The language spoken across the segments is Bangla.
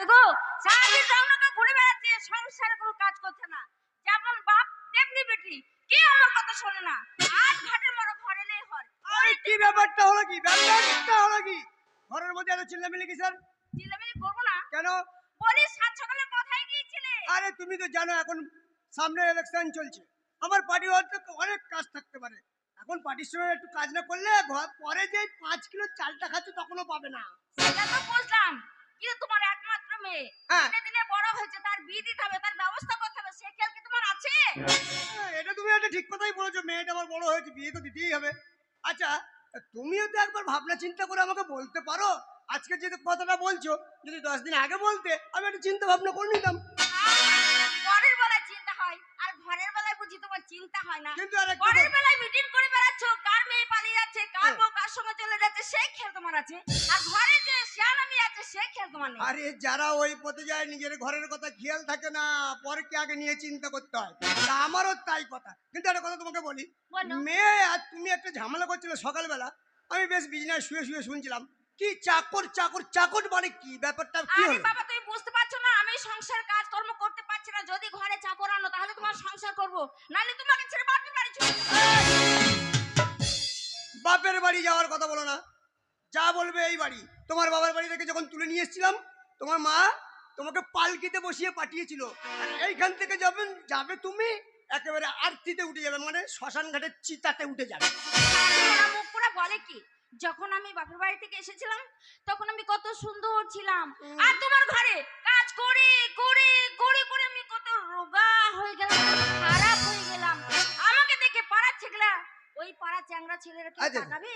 গো সারাদিন রৌনকে ঘুরে বেড়াচ্ছে সংসারে কোনো কাজ করছে না। যেমন বাপ তেমনি বেটি কে আমার কথা শোনে না। আজ ঘাটের মরো ঘরে নেই হর আরে কি ব্যাপারটা হলো কি? ব্যাপারটা হলো কি? ঘরের মধ্যে এত চিল্লামিল্লি কি স্যার চিল্লামিল্লি করব না। কেন? বলি সাত সকালে কোথায় গিয়েছিলে? আরে তুমি তো জানো এখন সামনে ইলেকশন চলছে। আমার পার্টি হতে তো অনেক কাজ থাকতে পারে। এখন পার্টির সঙ্গে একটু কাজ না করলে ঘর- পরে যে পাঁচ কিলো চালটা খাচ্ছে তখনও পাবে না। সেটা তো বুঝলাম। কিন্তু তোমার একমাত্র মেয়ে হ্যাঁ। দিনে দিনে বড় হয়েছে তার বিয়ে দিতে হবে তার ব্যবস্থা করতে হবে। সে খেয়াল কি তোমার আছে? হ্যাঁ, এটা তুমি একটা ঠিক কথাই বলেছ মেয়েটা আমার বড় হয়েছে বিয়ে তো দিতেই হবে। আচ্ছা তুমিও তো একবার ভাবনা চিন্তা করে আমাকে বলতে পারো। আজকে যে কথাটা বলছো যদি দশ দিন আগে বলতে আমি একটা চিন্তা ভাবনা করে নিতাম। পরের বেলায় চিন্তা হয় আর ঘরের বেলায় বুঝি তোমার চিন্তা হয় না। কিন্তু পরের বেলায় মিটিং করে বেড়াচ্ছ কার মেয়ে পালিয়ে কার সঙ্গে চলে যাচ্ছে সেই খেয়াল তোমার আছে। আর ঘরে যে শিয়ানামি আছে সেই খেয়াল তোমার নেই। আরে যারা ওই পথে যায় নিজের ঘরের কথা খেয়াল থাকে না পরকে আগে নিয়ে চিন্তা করতে হয়। তা আমারও তাই কথা। কিন্তু একটা কথা তোমাকে বলি মেয়ে আর তুমি একটা ঝামেলা করছিলে সকালবেলা। আমি বেশ বিজনেস শুয়ে শুয়ে শুনছিলাম কি চাকর চাকর চাকর মানে কি? ব্যাপারটা কি আরে বাবা তুমি বুঝতে পারছ না আমি সংসার কাজকর্ম করতে পারছি না। যদি ঘরে চাকর আনো তাহলে তোমার সংসার করব। নাহলে তোমাকে ছেড়ে বাপের বাড়ি চলে। বাপের বাড়ি যাওয়ার কথা বলো না। যা বলবে এই বাড়ি। তোমার বাবার বাড়ি থেকে যখন তুলে নিয়ে এসেছিলাম তোমার মা তোমাকে পালকিতে বসিয়ে পাঠিয়েছিল। আর এইখান থেকে যাবেন যাবে তুমি একেবারে আরতিতে উঠে যাবে। মানে শ্মশান ঘাটের চিতাতে উঠে যাবে। মুখ পুরা বলে কি? যখন আমি বাপের বাড়ি থেকে এসেছিলাম তখন আমি কত সুন্দর ছিলাম। আর তোমার ঘরে কাজ করে করে করে করে আমি কত রোগা হয়ে গেলাম খারাপ হয়ে গেলাম। আমাকে দেখে পাড়ার ছেলেরা ওই পাড়া চ্যাংরা ছেলেরা কি আচ্ছা। তাকাবে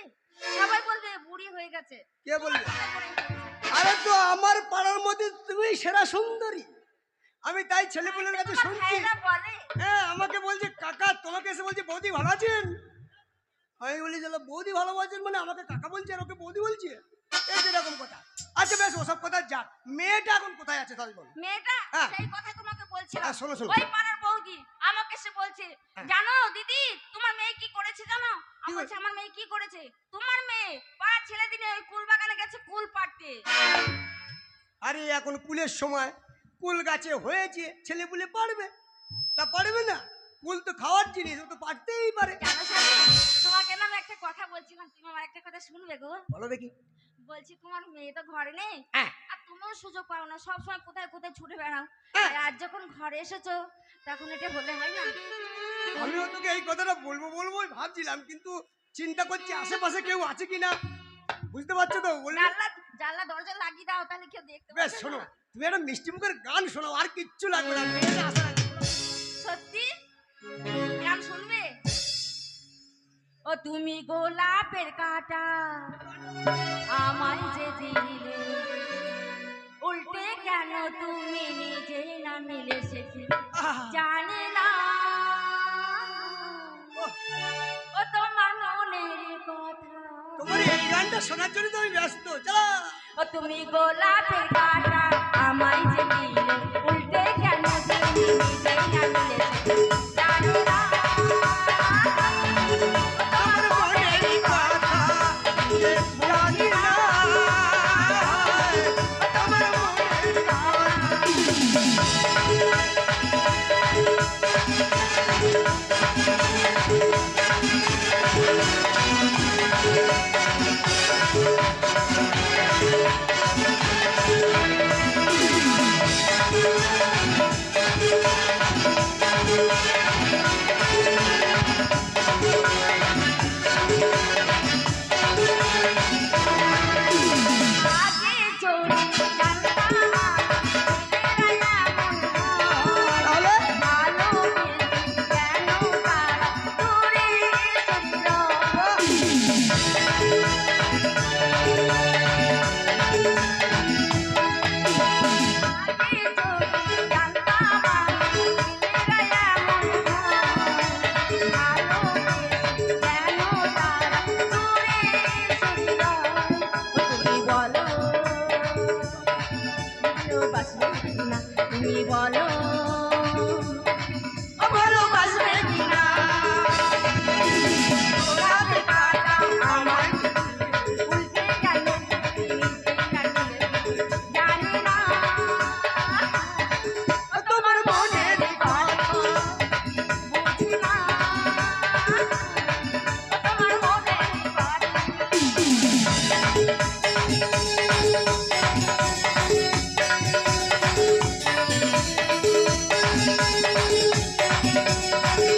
সবাই বলবে বুড়ি হয়ে গেছে। কে। আরে তো আমার পাড়ার মধ্যে তুমি সেরা সুন্দরী। আমি তাই ছেলেপুলের কাছে তোমার শুনছি। ভাইয়েরা বলে। হ্যাঁ আমাকে বলছে কাকা তোমাকে এসে বলছে বৌদি ভালো আছেন? আমি বলি যে বৌদি ভালো আছেন মানে আমাকে কাকা বলছে আর ওকে বৌদি বলছে? এই যে এরকম কথা। আচ্ছা বেশ ওসব কথা যাক। মেয়েটা এখন কোথায় আছে তাই বল। মেয়েটা হ্যাঁ। সেই কথা তোমাকে বলছিলাম। হ্যাঁ, শোনো, শোনো। ওই পাড়ার বৌদি আমাকে সে বলছে হ্যাঁ। জানো দিদি মেয়ে কি করেছে জানো? আমি বলছি আমার মেয়ে কি করেছে? তোমার মেয়ে পাড়ার ছেলে দিনে ওই কুল বাগানে গেছে কুল পাড়তে। আরে এখন কুলের সময় কুল গাছে হয়েছে ছেলে পুলে পারবে তা পারবে না? কুল তো খাওয়ার জিনিস ও তো পারতেই পারে। তোমাকে না আমি একটা কথা বলছিলাম তুমি আমার একটা কথা শুনবে গো। বলো দেখি। বলছি তোমার মেয়ে তো ঘরে নেই হ্যাঁ। আর তুমিও সুযোগ পাও না সবসময় কোথায় কোথায় ছুটে বেড়াও। হ্যাঁ। আর যখন ঘরে এসেছ তখন এটা হলে হয় না। আমিও তোকে এই কথাটা বলব বলব ভাবছিলাম কিন্তু চিন্তা করছি আশেপাশে কেউ আছে কিনা? বুঝতে পারছ তো? জানলা জানলা দরজা লাগিয়ে দাও তাহলে কেউ দেখতে বেশ শোনো তুমি একটা মিষ্টি মুখের গান শোনাও আর কিচ্ছু লাগবে না। সত্যি? গান শুনবে? ও তুমি গোলাপের কাটা আমায় যে দিলে উল্টে কেন তুমি নিজে না মিলে সেটি? জানে গানটা শোনার জন্য তো আমি ব্যস্ত চলো ও তুমি গোলাপের কাটা আমায় যে দিলে উল্টে কেন তুমি না না। আমার মনের কথা যে Música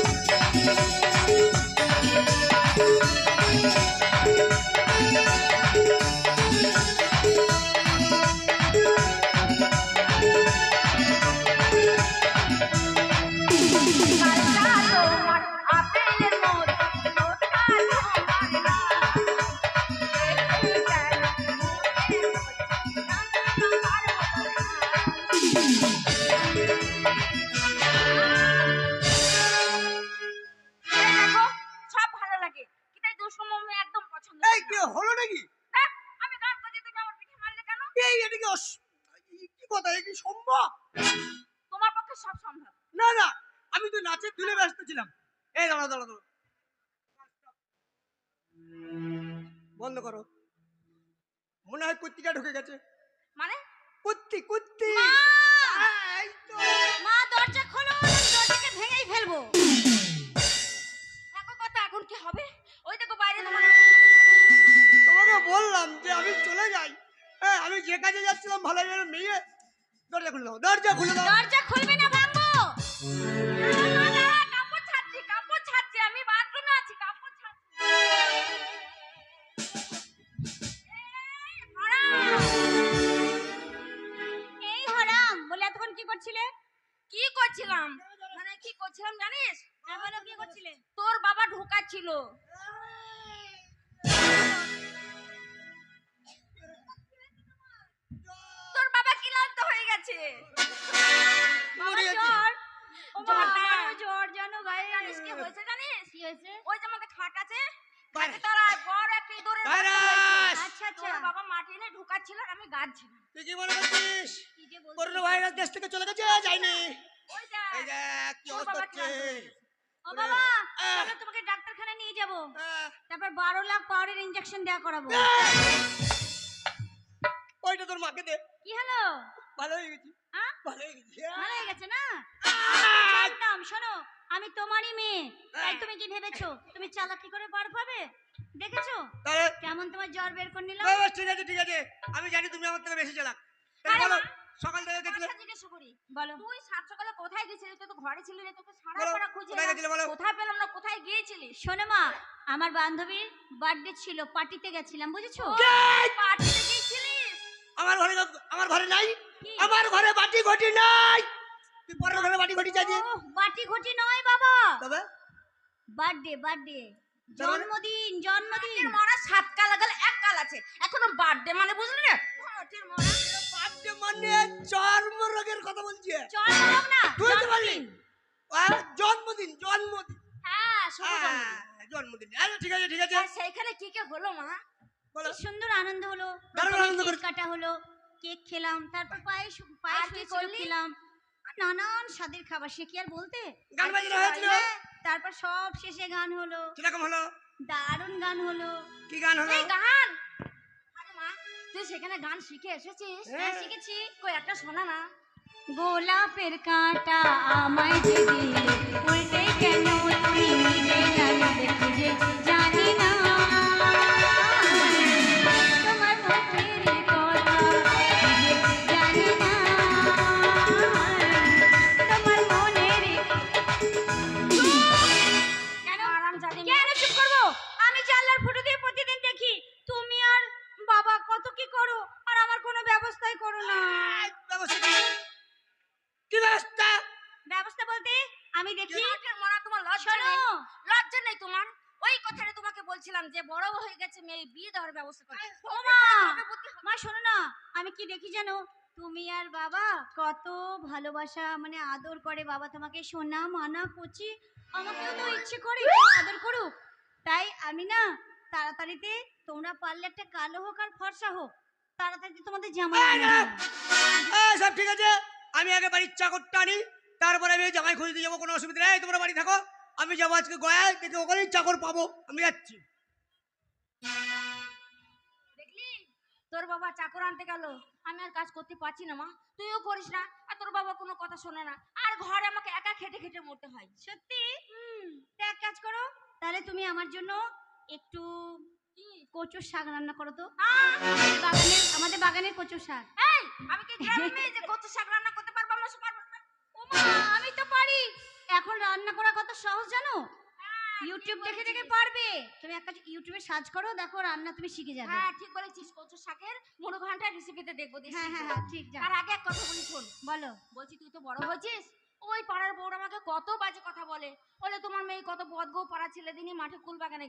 কথা এ কি সম্ভব? তোমার পক্ষে সব সম্ভব। না না আমি তো নাচের ধুলে ব্যস্ত ছিলাম। এই দাঁড়া দাঁড়া দাঁড়া বন্ধ করো। মনে হয় কুত্তিটা ঢুকে গেছে। মানে? কুত্তি কুত্তি। এই তো। মা দরজা খোলো। দরজা খুলে দাও দরজা জ্বর। হ্যাঁ। জ্বর জানো ভাই জানিস কি হয়েছে জানিস? কি হয়েছে? ওই যে আমাদের খাট আছে খাটে তার বড় একটা ইঁদুরের। আচ্ছা আচ্ছা বাবা মাটি এনে ঢুকাচ্ছিল আর আমি গাচ্ছিলাম। তুই কি মনে করছিস? করোনা ভাইরাস দেশ থেকে চলে গেছে যায়নি ওই যা কি অবস্থা হচ্ছে। হয়ে। ও বাবা আহ, তোমাকে ডাক্তারখানা নিয়ে যাব। তারপর বারো লাখ পাওয়ারের ইঞ্জেকশন দেওয়া করাবো। ওইটা তোর মাকে দে। কি হলো? ভালো হয়ে গেছি হ্যাঁ? ভালো হয়ে গেছি ভালো হয়ে গেছে না? জানতাম শোনো আমি তোমারই মেয়ে। তাই হ্যাঁ। তুমি কি ভেবেছো? তুমি চালাকি করে পার পাবে দেখেছ? কেমন তোমার জ্বর বের করে নিলাম? ঠিক আছে ঠিক আছে। আমি জানি তুমি আমার থেকে বেশি চালাক। তাহলে আরে বলো মা, সকাল থেকে গেছিলে কথা করি। বলো। তুই সাত সকালে কোথায় গেছিলি? তুই তো ঘরে ছিলি না তোকে সারা বলো, খুঁজে কোথায় গেছিলে বলো? কোথায় পেলাম না কোথায় গিয়েছিলি? শোনো মা আমার বান্ধবীর বার্থডে ছিল পার্টিতে গেছিলাম বুঝেছ? পার্টিতে আমার ঘরে আমার ঘরে নাই? আমার ঘরে বাটি ঘটি নাই। তুই পরের ঘরে বাটি ঘটি চাইছিস বাটি ঘটি নয় বাবা। তবে বার্থডে বার্থডে। মানে? জন্মদিন জন্মদিন। মরা সাত কাল লাগালে এক কাল আছে। এখনও বার্থডে মানে বুঝলি না? বার্থডে মানে চর্ম রোগের কথা বলছি। জন্মদিন না তুই তো বললি জন্মদিন জন্মদিন জন্মদিন। হ্যাঁ শুভ জন্মদিন। হ্যাঁ, জন্মদিন। আচ্ছা ঠিক আছে ঠিক আছে। আর সেইখানে কি কি হলো মা? বলো। সুন্দর আনন্দ হলো। দারুণ আনন্দ কাটা হলো। কেক খেলাম তারপর পায়েস পায়েস আর কি হয়েছিল, করলি? খেলাম। নানান স্বাদের খাবার সে কি আর বলতে? গান বাজনা হয়েছিল? হ্যাঁ, তারপর সব শেষে গান হলো। কীরকম হলো? দারুণ গান হলো। কি গান হলো? এই গান! আরে মা তুই সেখানে গান শিখে এসেছিস? হ্যাঁ। হ্যাঁ শিখেছি। কই একটা শোনা না। গোলাপের কাঁটা আমায় যে দিলে উল্টে কেন তুমি নিজে জানতে খুঁজে জানি না। আমি দেখি। মরা তোমার লজ্জা নেই? লজ্জা নেই তোমার? ওই কথাটা তোমাকে বলছিলাম যে বড় হয়ে গেছে মেয়ে বিয়ে দেওয়ার ব্যবস্থা করে। মা মা শোনো না আমি কি দেখি জানো? তুমি আর বাবা কত ভালোবাসা মানে আদর করে বাবা তোমাকে সোনা মানা কচি আমাকেও তো ইচ্ছে করে আদর করুক। তাই আমি না তাড়াতাড়িতে তোমরা পারলে একটা কালো হোক আর ফর্সা হোক তাড়াতাড়ি তোমাদের জামা সব ঠিক আছে? আমি আগে বাড়ির চাকরটা আনি তারপরে আমি জামাই খুঁজতে যাব কোনো অসুবিধা নেই। তোমরা বাড়ি থাকো। আমি যাব আজকে গয়ায় দেখে ওখানেই চাকর পাবো। আমি যাচ্ছি। দেখলি? তোর বাবা চাকর আনতে গেল। আমি আর কাজ করতে পারছি না মা। তুইও করিস না আর তোর বাবা কোনো কথা শোনে না। আর ঘরে আমাকে একা খেটে খেটে মরতে হয়। সত্যি? তা এক কাজ করো তাহলে তুমি আমার জন্য একটু কচুর শাক রান্না করো তো। আমাদের বাগানের আমাদের বাগানের কচুর শাক। এই আমি কি গ্রামের মেয়ে যে কত শাক রান্না করতে পারব আমরা সব পারব না ওমা আমি তো পারি এখন রান্না করা কত সহজ জানো ইউটিউব দেখে দেখে পারবে। তুমি একটা ইউটিউবে সার্চ করো দেখো রান্না তুমি শিখে যাবে। হ্যাঁ ঠিক বলেছিস কচু শাকের মুড়ো ঘণ্টা রেসিপিতে দেখব দেখি হ্যাঁ হ্যাঁ হ্যাঁ ঠিক যা। তার আগে এক কথা বলি শোন। বলো। বলছি তুই তো বড় হয়েছিস ওই পাড়ার বউরা আমাকে কত বাজে কথা বলে। বলে তোমার মেয়ে কত বদগো পাড়া ছেলে দিনই মাঠে কুল বাগানে